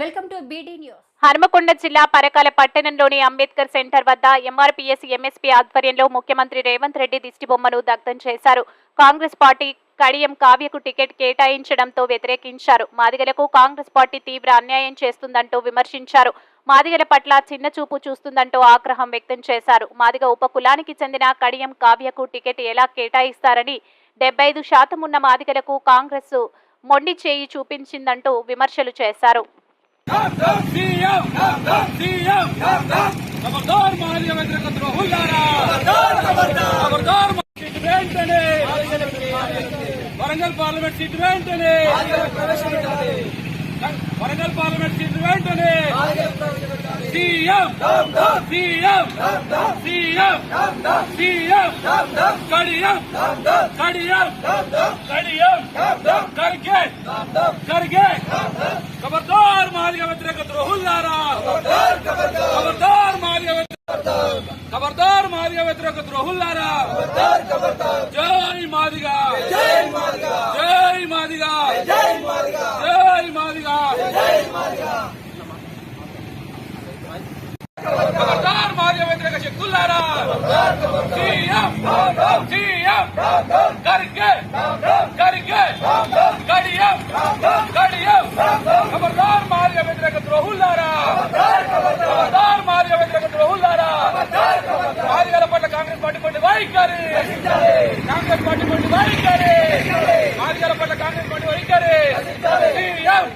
Welcome to BD news Hanumakonda జిల్లా పరకాల పట్టణంలోని Ambedkar centre వద్ద ఎంఆర్పీఎస్ ఎంఎస్పీ ఆధ్వర్యంలో ముఖ్యమంత్రి రేవంత్ రెడ్డి దిష్టిబొమ్మను దగ్ధం చేశారు. కాంగ్రెస్ పార్టీ కడియం కావ్యకు టికెట్ కేటాయించడంతో వ్యతిరేకించారు. మాదిగలకు కాంగ్రెస్ పార్టీ తీవ్ర అన్యాయం చేస్తుందంటూ విమర్శించారు. మాదిగల పట్ల చిన్న చూపు చూస్తుందంటూ ఆగ్రహం వ్యక్తం చేశారు. మాదిగ ఉపకులానికి చెందిన కడియం కావ్యకు టికెట్ ఎలా కేటాయిస్తారని డెబ్బై ఐదు శాతం ఉన్న మాదిగలకు కాంగ్రెస్ మొండి చేయి చూపించిందంటూ విమర్శలు చేశారు. ఖబర్దార్ మాలియ వ్యతిరేక ద్రోహులారా ఖబర్దార్ సీట్ వెంటనే వరంగల్ పార్లమెంట్ సీట్ వెంటనే వరంగల్ పార్లమెంట్ సీట్ వెంటనే CM CM CM CM Kadiyam Kadiyam Kadiyam Kharge Kharge ఖబర్దార్ మాలిక వ్యతిరేక ద్రోహులారా ఖబర్దార్ మాలిక ఖబర్దార్ మాదిగ వ్యతిరేక ద్రోహులారా జై మాదిగా జై మాదిగా జై మాదిగా జై మాదిగా ఖబర్దార్ మాదిగ వ్యతిరేక శక్తులారా సీఎం సీఎం కరిగే కరిగే కడియం కడియం ఖబర్దార్ మాదిగ వ్యతిరేక ద్రోహులారా ఖబర్దార్ మాదిగ వ్యతిరేక ద్రోహులారా మాదిగల పట్ల కాంగ్రెస్ పార్టీ పట్ల వైఖరి కాంగ్రెస్ పార్టీ పట్ల వైఖరి మాదిగల పట్ల కాంగ్రెస్ పార్టీ వైఖరి సీఎం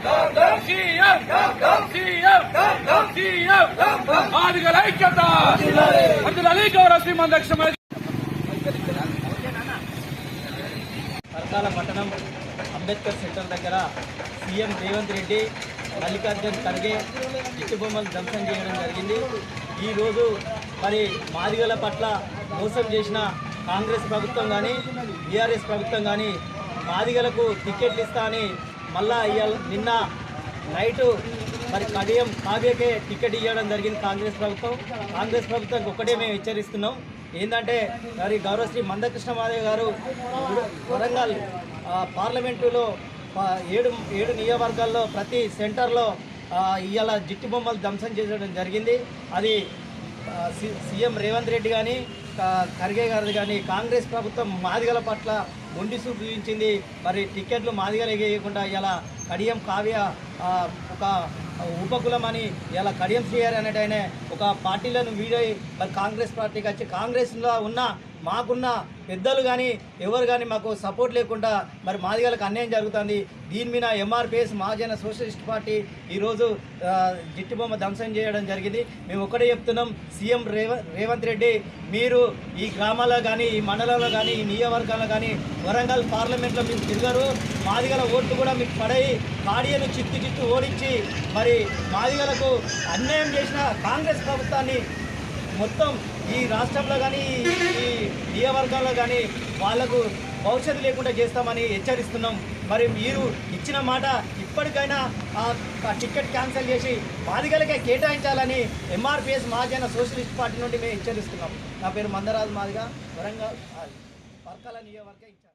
సీఎం సీఎం సీఎం మాదిగల ఐక్యత అందులో గౌరవ శ్రీమంతక్ష పరకాల పట్టణం అంబేద్కర్ సెంటర్ దగ్గర సీఎం రేవంత్ రెడ్డి మల్లికార్జున్ ఖర్గే దిట్టుబొమ్మలు ధ్వంసం చేయడం జరిగింది. ఈరోజు మరి మాదిగల పట్ల మోసం చేసిన కాంగ్రెస్ ప్రభుత్వం కానీ బీఆర్ఎస్ ప్రభుత్వం కానీ మాదిగలకు టికెట్లు ఇస్తా అని మళ్ళా ఇవాళ నిన్న నైటు మరి కడియం కావ్యకే టికెట్ ఇవ్వడం జరిగింది కాంగ్రెస్ ప్రభుత్వం. కాంగ్రెస్ ప్రభుత్వానికి ఒకటే మేము హెచ్చరిస్తున్నాం. ఏంటంటే మరి గౌరవశ్రీ మందకృష్ణ మాదేవ్ గారు వరంగల్ పార్లమెంటులో ఏడు ఏడు నియోజకవర్గాల్లో ప్రతి సెంటర్లో ఇవాళ జిట్టు బొమ్మలు ధ్వంసం చేసడం జరిగింది. అది సి- సీఎం రేవంత్ రెడ్డి కానీ ఖర్గే గారిది కానీ కాంగ్రెస్ ప్రభుత్వం మాదిగల పట్ల మొండి చూపించింది. మరి టికెట్లు మాదిగలు వేయకుండా ఇలా కడియం కావ్య ఒక ఉపకులం అని ఇలా కడియం చేయాలి అనేటి ఒక పార్టీలను వీడై మరి కాంగ్రెస్ పార్టీకి వచ్చి కాంగ్రెస్లో ఉన్న మాకున్న పెద్దలు కానీ ఎవరు కానీ మాకు సపోర్ట్ లేకుండా మరి మాదిగలకు అన్యాయం జరుగుతుంది. దీని మీద ఎంఆర్పిఎస్ మహాజన సోషలిస్ట్ పార్టీ ఈరోజు జిట్టుబొమ్మ ధ్వంసం చేయడం జరిగింది. మేము ఒకటే చెప్తున్నాం సీఎం రేవంత్ రెడ్డి మీరు ఈ గ్రామాల్లో కానీ ఈ మండలంలో కానీ ఈ నియోజకవర్గాల్లో కానీ వరంగల్ పార్లమెంట్లో మీరు తిరగరు. మాదిగల ఓట్లు కూడా మీకు పడయి కాడియను చిత్తు చిత్తు ఓడించి మరి మాదిగలకు అన్యాయం చేసిన కాంగ్రెస్ ప్రభుత్వాన్ని మొత్తం ఈ రాష్ట్రంలో కానీ ఈ నియవర్గాల్లో కానీ వాళ్ళకు భవిష్యత్తు లేకుండా చేస్తామని హెచ్చరిస్తున్నాం. మరి మీరు ఇచ్చిన మాట ఇప్పటికైనా ఆ టికెట్ క్యాన్సిల్ చేసి మాదిగలకే కేటాయించాలని ఎంఆర్పిఎస్ మహాజన సోషలిస్ట్ పార్టీ నుండి మేము హెచ్చరిస్తున్నాం. నా పేరు మందరాజు మాదిగా వరంగల్ పర్కాల ఇచ్చారు